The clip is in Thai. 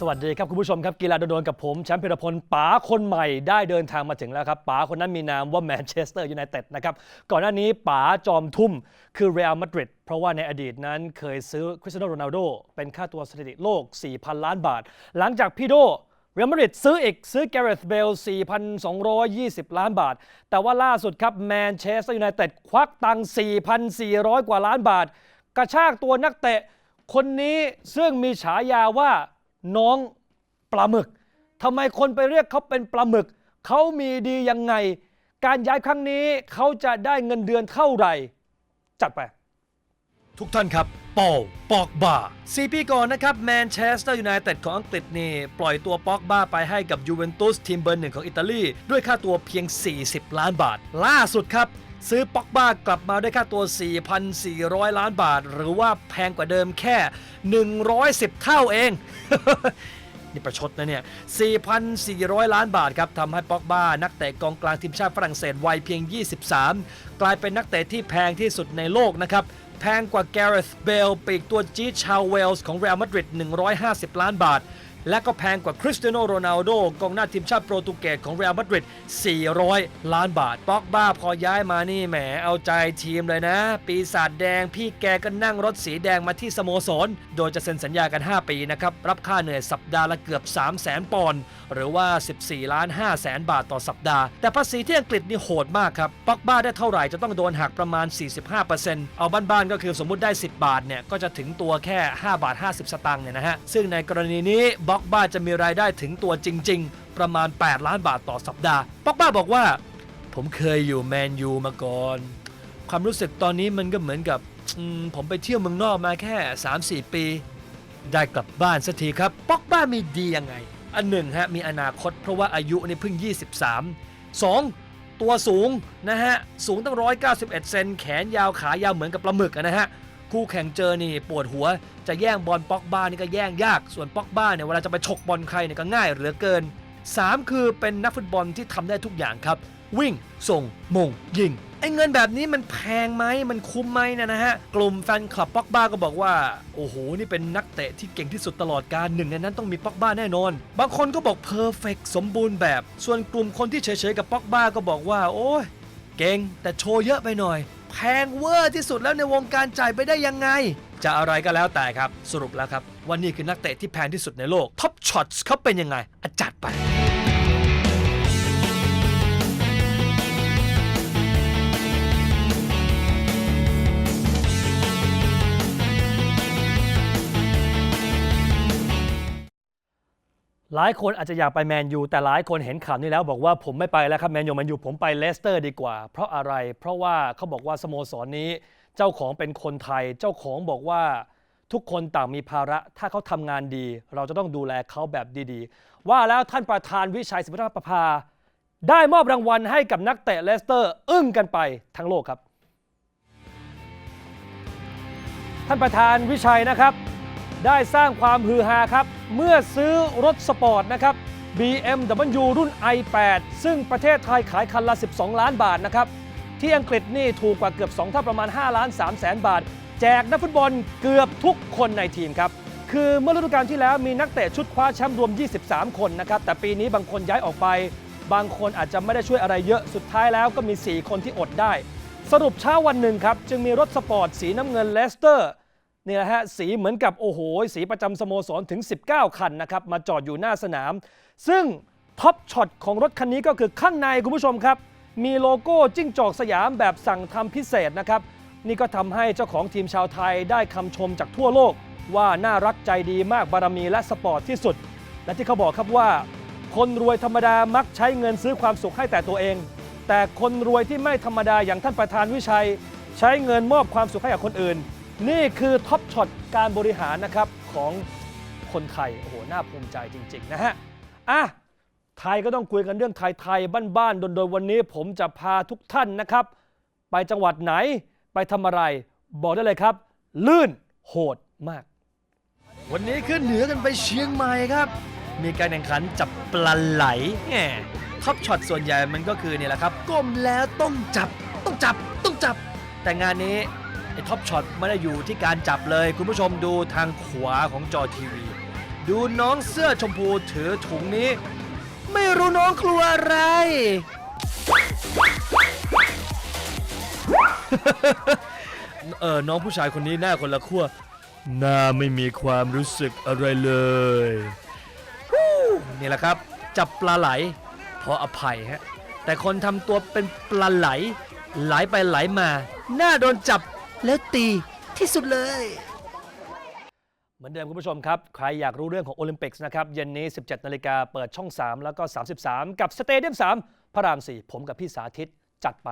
สวัสดีครับคุณผู้ชมครับกีฬาโดนกับผมแชมป์พิรพลป๋าคนใหม่ได้เดินทางมาถึงแล้วครับป๋าคนนั้นมีนามว่าแมนเชสเตอร์ยูไนเต็ดนะครับก่อนหน้านี้ป๋าจอมทุ่มคือเรอัลมาดริดเพราะว่าในอดีตนั้นเคยซื้อคริสเตียโนโรนัลโดเป็นค่าตัวสถิติโลก 4,000 ล้านบาท หลังจากพี่โดเรอัลมาดริดซื้ออีกซื้อแกเรธเบล 4,220 ล้านบาท แต่ว่าล่าสุดครับแมนเชสเตอร์ยูไนเต็ดควักตังค์4,400 กว่าล้านบาท กระชากตัวนักเตะคนนี้ซึ่งมีฉายาว่า น้องปลาหมึกทำไมคนไปเรียกเขาเป็นปลาหมึก เขามีดียังไง การย้ายครั้งนี้เขาจะได้เงินเดือนเท่าไหร่ จัดไป ทุกท่านครับปอลปอกบาสี่ปีก่อนนะครับแมนเชสเตอร์ยูไนเต็ดของอังกฤษนี่ ปล่อยตัวปอกบาไปให้กับยูเวนตุสทีมเบอร์หนึ่งของอิตาลี ด้วยค่าตัวเพียง 40 ล้านบาท ล่าสุดครับ ซื้อปอกบากลับมาด้วยค่าตัว 4,400 ล้านบาท หรือว่าแพงกว่าเดิมแค่ 110 เท่าเอง นี่ประชดนะเนี่ย 4,400 ล้านบาทครับทำให้ปอกบ้า นักเตะกองกลางทีมชาติฝรั่งเศสวัยเพียง 23 กลายเป็นนักเตะที่แพงที่สุดในโลกนะครับ แพงกว่าแกเรธเบลปีกตัวจี๊ดชาวเวลส์ของเรอัลมาดริด150 ล้านบาท และก็แพงกว่าคริสเตียโนโรนัลโดกองหน้าทีมชาติโปรตุเกสของเรอัลมาดริด 400 ล้านบาทป็อกบ้าพอย้ายมานี่แหมเอาใจทีมเลยนะ ปีศาจแดงพี่แกก็นั่งรถสีแดงมาที่สโมสร โดยจะเซ็นสัญญากัน 5 ปีนะครับ รับค่าเหนื่อยสัปดาห์ละเกือบ 3 0 0 0 0 0ปอนด์หรือว่า 14 ล้าน5แสนบาทต่อสัปดาห์ แต่ภาษีที่อังกฤษนี่โหดมากครับป็อกบ้าได้เท่าไหร่จะต้องโดนหักประมาณ 45%เอาบ้านๆก็คือสมมุติได้ 10 บาทเนี่ยก็จะถึงตัวแค่ 5 บาท 50 สตางค์เนี่ยนะฮะซึ่งในกรณีนี้บ็อกบ้าจะมีรายได้ถึงตัวจริง ๆ ประมาณ 8 ล้านบาทต่อสัปดาห์ป็อกบ้าบอกว่า ผมเคยอยู่แมนยูมาก่อน ความรู้สึกตอนนี้มันก็เหมือนกับมผมไปเที่ยวเมืองนอกมาแค่ 3-4 ปี ได้กลับบ้านสักทีครับป็อกบ้ามีดียังไง อันหนึ่งฮะมีอนาคตเพราะว่าอายุนี่เพิ่ง 23 2. ตัวสูงนะฮะ สูงตั้ง 191 เซน แขนยาวขายาวเหมือนกับปลาหมึกนะฮะ คู่แข่งเจอนี่ปวดหัว จะแย่งบอลป็อกบ้านี่ก็แย่งยาก ส่วนป็อกบ้าเนี่ยเวลาจะไปฉกบอลใครเนี่ยก็ง่ายเหลือเกิน 3 คือเป็นนักฟุตบอลที่ทำได้ทุกอย่างครับ วิ่ง ส่ง มง ยิง ไอ้เงินแบบนี้มันแพงไหมมันคุ้มไหมนะนะฮะ กลุ่มแฟนคลับป็อกบ้าก็บอกว่า โอ้โห นี่เป็นนักเตะที่เก่งที่สุดตลอดการหนึ่งในนั้นต้องมีป็อกบ้าแน่นอน บางคนก็บอกเพอร์เฟกสมบูรณ์แบบ ส่วนกลุ่มคนที่เฉยๆกับป็อกบ้าก็บอกว่า โอ้ยเก่งแต่โชว์เยอะไปหน่อย พงเวอร์ที่สุดแล้วในวงการจ่ายไปได้ยังไง จะอะไรก็แล้วแต่ครับ สรุปแล้วครับว่านี่คือนักเตะที่แพงที่สุดในโลกท็อปช็อตเขาเป็นยังไงอะจัดไป หลายคนอาจจะอยากไปแมนยูแต่หลายคนเห็นข่าวนี้แล้วบอกว่าผมไม่ไปแล้วครับแมนยูแมนยูผมไปเลสเตอร์ดีกว่า เพราะอะไร เพราะว่าเขาบอกว่าสโมสรนี้เจ้าของเป็นคนไทย เจ้าของบอกว่าทุกคนต่างมีภาระ ถ้าเขาทำงานดี เราจะต้องดูแลเขาแบบดีๆ ว่าแล้วท่านประธานวิชัยสิบวัฒประภา ได้มอบรางวัลให้กับนักเตะเลสเตอร์อึ้งกันไปทั้งโลกครับ ท่านประธานวิชัยนะครับ ได้สร้างความฮือฮาครับ เมื่อซื้อรถสปอร์ตนะครับ BMW รุ่น i8 ซึ่งประเทศไทยขายคันละ 12 ล้านบาทนะครับ ที่อังกฤษนี่ถูกกว่าเกือบ 2 เท่าประมาณ 5 ล้าน3แสนบาท แจกนักฟุตบอลเกือบทุกคนในทีมครับ คือเมื่อฤดูกาลที่แล้วมีนักเตะชุดคว้าแชมป์รวม 23 คนนะครับ แต่ปีนี้บางคนย้ายออกไป บางคนอาจจะไม่ได้ช่วยอะไรเยอะสุดท้ายแล้วก็มี 4 คนที่อดได้ สรุปเช้าวันหนึ่งครับจึงมีรถสปอร์ตสีน้ำเงินเลสเตอร์ นี่แหละฮะสีเหมือนกับโอ้โหสีประจำสโมสรถึง 19 คันนะครับมาจอดอยู่หน้าสนาม ซึ่งท็อปช็อตของรถคันนี้ก็คือข้างในคุณผู้ชมครับ มีโลโก้จิ้งจอกสยามแบบสั่งทำพิเศษนะครับ นี่ก็ทำให้เจ้าของทีมชาวไทยได้คำชมจากทั่วโลก ว่าน่ารักใจดีมากบารมีและสปอร์ตที่สุด และที่เขาบอกครับว่า คนรวยธรรมดามักใช้เงินซื้อความสุขให้แต่ตัวเอง แต่คนรวยที่ไม่ธรรมดาอย่างท่านประธานวิชัย ใช้เงินมอบความสุขให้กับคนอื่น นี่คือท็อปช็อตการบริหารนะครับของคนไทย โอ้โห น่าภูมิใจจริง ๆ นะฮะ อะ ไทยก็ต้องคุยกันเรื่องไทยๆบ้านๆ โดยวันนี้ผมจะพาทุกท่านนะครับ ไปจังหวัดไหนไปทำอะไร บอกได้เลยครับ ลื่นโหดมาก วันนี้ขึ้นเหนือกันไปเชียงใหม่ครับ มีการแข่งขันจับปลาไหลแหมท็อปช็อตส่วนใหญ่มันก็คือเนี่ยแหละครับ ก้มแล้วต้องจับต้องจับต้องจับ แต่งานนี้ ท็อปช็อตไม่ได้อยู่ที่การจับเลย คุณผู้ชมดูทางขวาของจอทีวี ดูน้องเสื้อชมพูถือถุงนี้ ไม่รู้น้องกลัวอะไร เออน้องผู้ชายคนนี้หน้าคนละขั้วหน้าไม่มีความรู้สึกอะไรเลยนี่แหละครับ จับปลาไหลเพราะอภัยฮะแต่คนทำตัวเป็นปลาไหล ไหลไปไหลมา หน้าโดนจับ แล้วตีที่สุดเลย เหมือนเดิมคุณผู้ชมครับ ใครอยากรู้เรื่องของโอลิมปิกส์นะครับ เย็นนี้ 17 นาฬิกาเปิดช่อง 3 แล้วก็ 33 กับสเตเดียม 3 พระราม 4 ผมกับพี่สาธิตจัดไป